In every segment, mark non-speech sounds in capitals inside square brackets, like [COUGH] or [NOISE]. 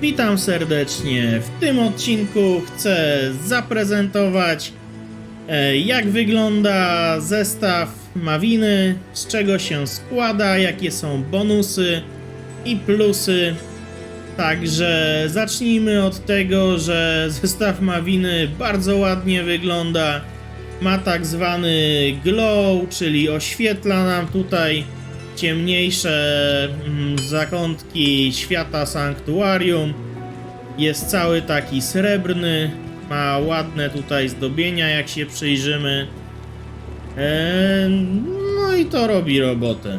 Witam serdecznie. W tym odcinku chcę zaprezentować e, jak wygląda zestaw Mawiny, z czego się składa, jakie są bonusy i plusy. Także zacznijmy od tego, że [LAUGHS] zestaw Mawiny bardzo ładnie wygląda. Ma tak zwany glow, czyli oświetla nam tutaj ciemniejsze mm, zakątki świata sanktuarium. Jest cały taki srebrny, ma ładne tutaj zdobienia, jak się przyjrzymy. Eee, no i to robi robotę.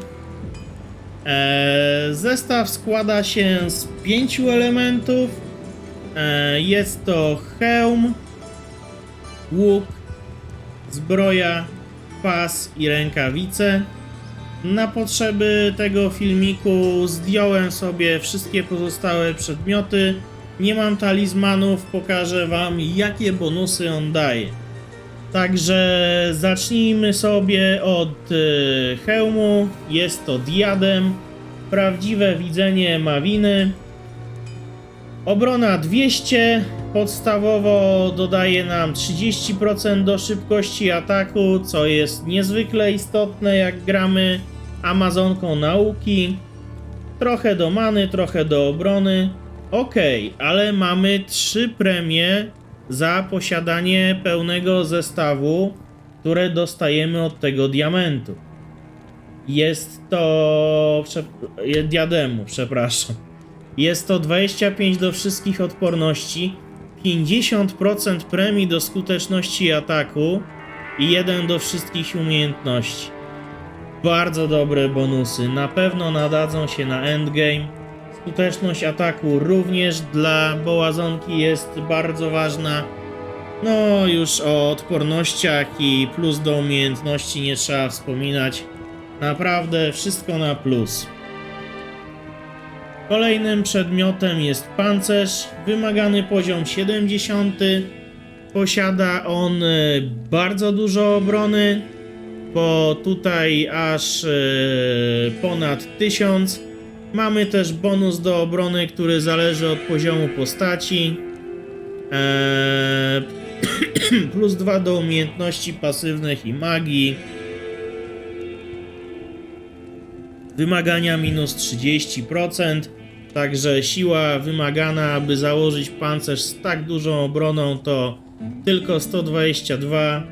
Eee, zestaw składa się z pięciu elementów. Eee, jest to hełm, łuk, zbroja, pas i rękawice. Na potrzeby tego filmiku zdjąłem sobie wszystkie pozostałe przedmioty. Nie mam talizmanów, pokażę wam jakie bonusy on daje. Także zacznijmy sobie od y, hełmu. Jest to diadem. Prawdziwe widzenie Mawiny. Obrona 200. Podstawowo dodaje nam 30% do szybkości ataku, co jest niezwykle istotne jak gramy Amazonką nauki. Trochę do many, trochę do obrony. Ok, ale mamy trzy premie za posiadanie pełnego zestawu, które dostajemy od tego diamentu. Jest to. Prze... diademu, przepraszam. Jest to 25 do wszystkich odporności, 50% premii do skuteczności ataku i 1 do wszystkich umiejętności. Bardzo dobre bonusy, na pewno nadadzą się na endgame. Skuteczność ataku również dla bołazonki jest bardzo ważna. No, już o odpornościach i plus do umiejętności nie trzeba wspominać. Naprawdę wszystko na plus. Kolejnym przedmiotem jest pancerz, wymagany poziom 70. Posiada on e, bardzo dużo obrony, bo tutaj aż e, ponad 1000. Mamy też bonus do obrony, który zależy od poziomu postaci. Eee, [CLEARS THROAT] plus 2 do umiejętności pasywnych i magii. Wymagania minus 30%. Także siła wymagana, aby założyć pancerz z tak dużą obroną, to tylko 122.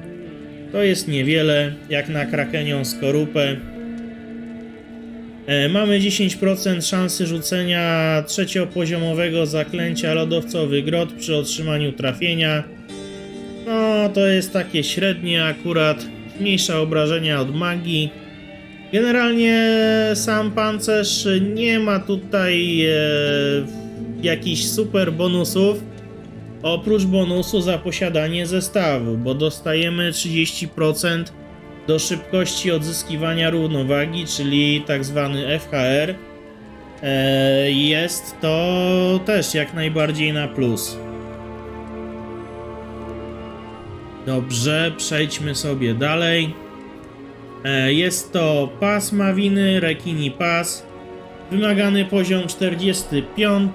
To jest niewiele, jak na krakenią skorupę. E, mamy 10% szansy rzucenia trzeciopoziomowego zaklęcia lodowcowy grot przy otrzymaniu trafienia. No, to jest takie średnie akurat. Mniejsze obrażenia od magii. Generalnie sam pancerz nie ma tutaj e, jakichś super bonusów. Oprócz bonusu za posiadanie zestawu, bo dostajemy 30% do szybkości odzyskiwania równowagi, czyli tak zwany FHR. E, jest to też jak najbardziej na plus. Dobrze, przejdźmy sobie dalej. E, Jest to pas Mawiny, Rekini Pas. Wymagany poziom 45.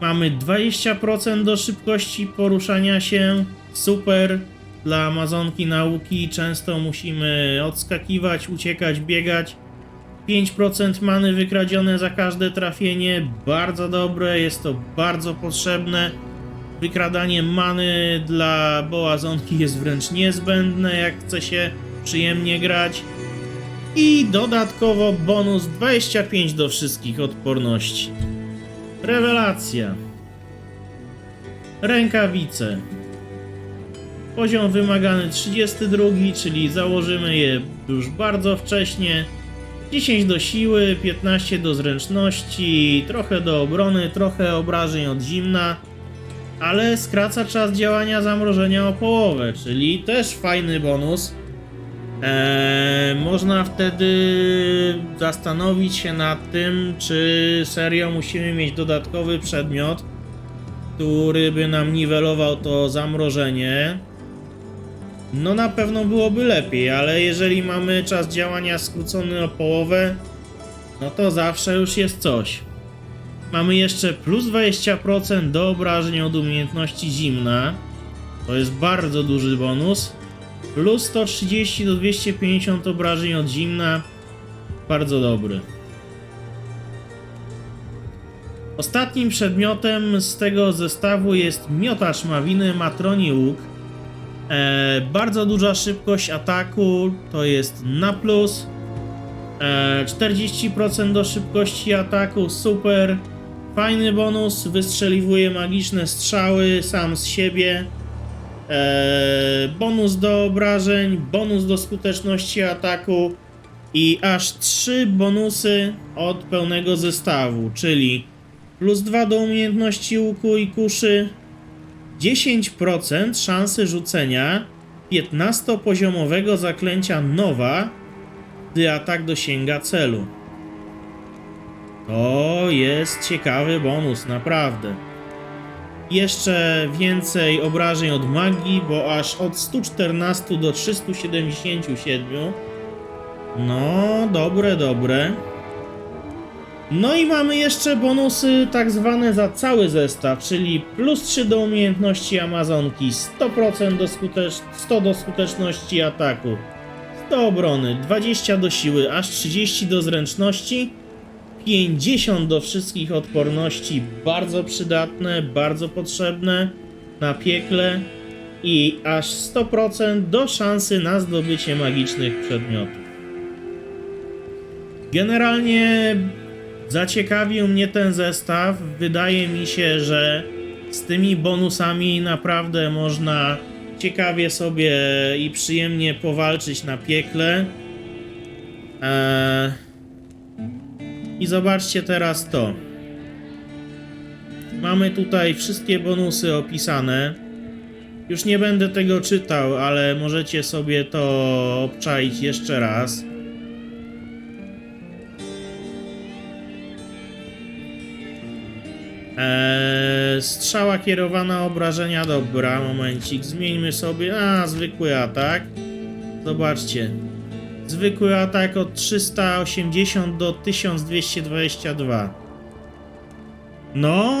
Mamy 20% do szybkości poruszania się. Super. Dla Amazonki nauki często musimy odskakiwać, uciekać, biegać. 5% many wykradzione za każde trafienie. Bardzo dobre, jest to bardzo potrzebne. Wykradanie many dla bołazonki jest wręcz niezbędne, jak chce się przyjemnie grać. I dodatkowo bonus 25 do wszystkich odporności. Rewelacja. Rękawice. Poziom wymagany 32, czyli założymy je już bardzo wcześnie. 10 do siły, 15 do zręczności, trochę do obrony, trochę obrażeń od zimna, ale skraca czas działania zamrożenia o połowę, czyli też fajny bonus. Eee, można wtedy zastanowić się nad tym, czy serio musimy mieć dodatkowy przedmiot, który by nam niwelował to zamrożenie. No na pewno byłoby lepiej, ale jeżeli mamy czas działania skrócony o połowę, no to zawsze już jest coś. Mamy jeszcze plus 20% do obrażeń od umiejętności zimna. To jest bardzo duży bonus. Plus 130 do 250 obrażeń od zimna. Bardzo dobry. Ostatnim przedmiotem z tego zestawu jest miotacz mawiny Matroni Łuk. E, bardzo duża szybkość ataku, to jest na plus. E, 40% do szybkości ataku, super. Fajny bonus, wystrzeliwuje magiczne strzały sam z siebie. E, bonus do obrażeń, bonus do skuteczności ataku i aż 3 bonusy od pełnego zestawu, czyli plus 2 do umiejętności łuku i kuszy, 10% szansy rzucenia 15-poziomowego zaklęcia nowa, gdy atak dosięga celu. To jest ciekawy bonus, naprawdę. Jeszcze więcej obrażeń od magii, bo aż od 114 do 377. No, dobre, dobre. No i mamy jeszcze bonusy tak zwane za cały zestaw, czyli plus 3 do umiejętności Amazonki, 100% do skutecz... 100 do skuteczności ataku, 100 obrony, 20 do siły, aż 30 do zręczności, 50 do wszystkich odporności, bardzo przydatne, bardzo potrzebne na piekle i aż 100% do szansy na zdobycie magicznych przedmiotów. Generalnie zaciekawił mnie ten zestaw. Wydaje mi się, że z tymi bonusami naprawdę można ciekawie sobie i przyjemnie powalczyć na piekle. Eee... I zobaczcie teraz to. Mamy tutaj wszystkie bonusy opisane. Już nie będę tego czytał, ale możecie sobie to obczaić jeszcze raz. Eee, strzała kierowana obrażenia, dobra, momencik, zmieńmy sobie, a zwykły atak. Zobaczcie, zwykły atak od 380 do 1222. No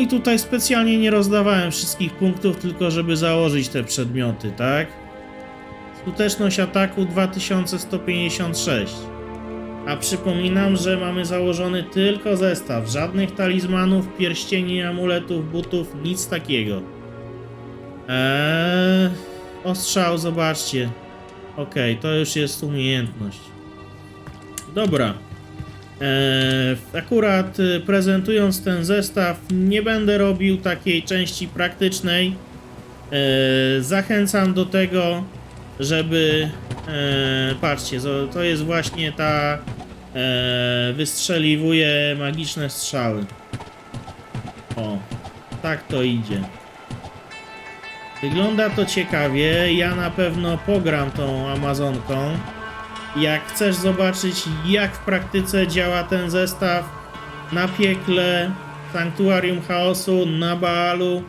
i tutaj specjalnie nie rozdawałem wszystkich punktów, tylko żeby założyć te przedmioty, tak? Skuteczność ataku 2156. A przypominam, że mamy założony tylko zestaw. Żadnych talizmanów, pierścieni, amuletów, butów, nic takiego. Eee, ostrzał, zobaczcie. Okej, to już jest umiejętność. Dobra. Eee, akurat y, prezentując ten zestaw, nie będę robił takiej części praktycznej. Eee, zachęcam do tego, żeby. E, patrzcie, to jest właśnie ta. E, wystrzeliwuje magiczne strzały. O, tak to idzie. Wygląda to ciekawie. Ja na pewno pogram tą Amazonką. Jak chcesz zobaczyć, jak w praktyce działa ten zestaw na piekle, Sanktuarium Chaosu, na Baalu,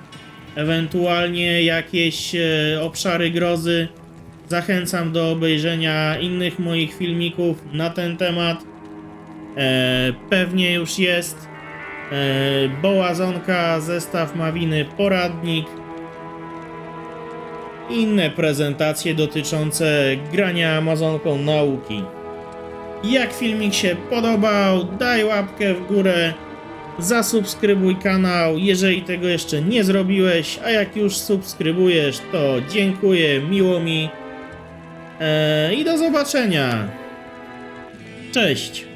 ewentualnie jakieś e, obszary grozy, zachęcam do obejrzenia innych moich filmików na ten temat. E, pewnie już jest. E, Bołazonka, zestaw Mawiny, poradnik. Inne prezentacje dotyczące grania Amazonką nauki. Jak filmik się podobał, daj łapkę w górę, zasubskrybuj kanał, jeżeli tego jeszcze nie zrobiłeś, a jak już subskrybujesz, to dziękuję, miło mi. Eee, I do zobaczenia. Cześć.